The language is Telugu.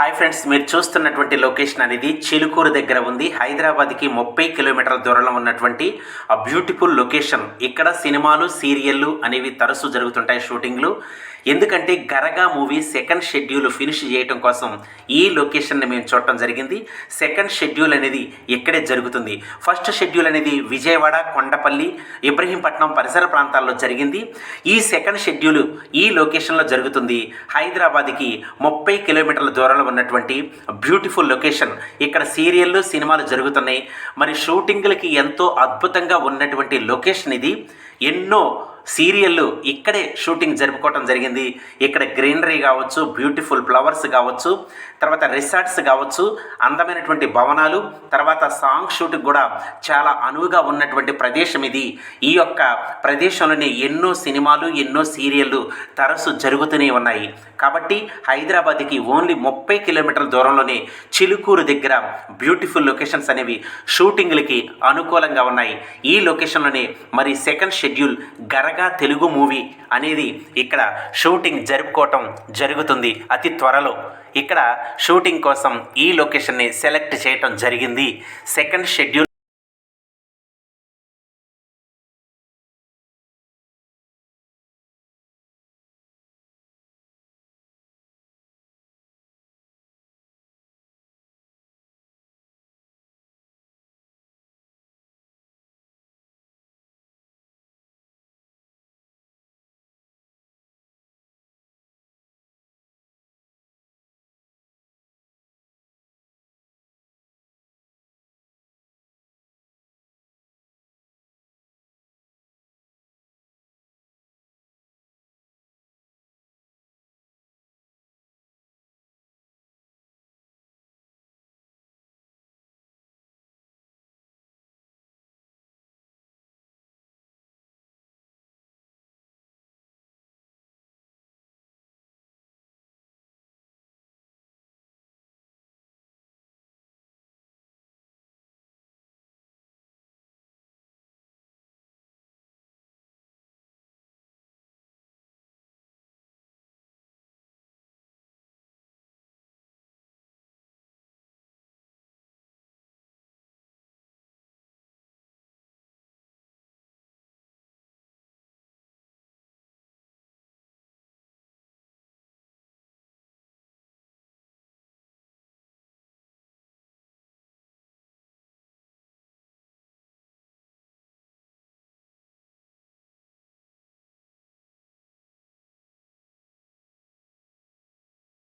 హాయ్ ఫ్రెండ్స్ మీరు చూస్తున్నటువంటి లొకేషన్ అనేది చిలుకూరు దగ్గర ఉంది. హైదరాబాద్కి ముప్పై కిలోమీటర్ల దూరంలో ఉన్నటువంటి ఆ బ్యూటిఫుల్ లొకేషన్. ఇక్కడ సినిమాలు సీరియళ్ళు అనేవి తరచు జరుగుతుంటాయి షూటింగ్లు. ఎందుకంటే గరగా మూవీ సెకండ్ షెడ్యూల్ ఫినిష్ చేయటం కోసం ఈ లొకేషన్ని మేము చూడటం జరిగింది. సెకండ్ షెడ్యూల్ అనేది ఇక్కడే జరుగుతుంది. ఫస్ట్ షెడ్యూల్ అనేది విజయవాడ కొండపల్లి ఇబ్రహీంపట్నం పరిసర ప్రాంతాల్లో జరిగింది. ఈ సెకండ్ షెడ్యూల్ ఈ లొకేషన్లో జరుగుతుంది. హైదరాబాద్కి ముప్పై కిలోమీటర్ల దూరంలో ఉన్నటువంటి బ్యూటిఫుల్ లొకేషన్. ఇక్కడ సీరియళ్ళు సినిమాలు జరుగుతున్నాయి. మరి షూటింగ్లకి ఎంతో అద్భుతంగా ఉన్నటువంటి లొకేషన్ ఇది. ఎన్నో సీరియళ్ళు ఇక్కడే షూటింగ్ జరుపుకోవటం జరిగింది. ఇక్కడ గ్రీనరీ కావచ్చు బ్యూటిఫుల్ ఫ్లవర్స్ కావచ్చు తర్వాత రిసార్ట్స్ కావచ్చు అందమైనటువంటి భవనాలు తర్వాత సాంగ్ షూట్కి కూడా చాలా అనువుగా ఉన్నటువంటి ప్రదేశం ఇది. ఈ యొక్క ప్రదేశంలోనే ఎన్నో సినిమాలు ఎన్నో సీరియళ్ళు తరచు జరుగుతూనే ఉన్నాయి. కాబట్టి హైదరాబాద్కి ఓన్లీ ముప్పై కిలోమీటర్ల దూరంలోనే చిలుకూరు దగ్గర బ్యూటిఫుల్ లొకేషన్స్ అనేవి షూటింగ్లకి అనుకూలంగా ఉన్నాయి. ఈ లొకేషన్లోనే మరి సెకండ్ షెడ్యూల్ గరగ తెలుగు మూవీ అనేది ఇక్కడ షూటింగ్ జరుపుకోవటం జరుగుతుంది అతి త్వరలో. ఇక్కడ షూటింగ్ కోసం ఈ లొకేషన్ని సెలెక్ట్ చేయటం జరిగింది. Second schedule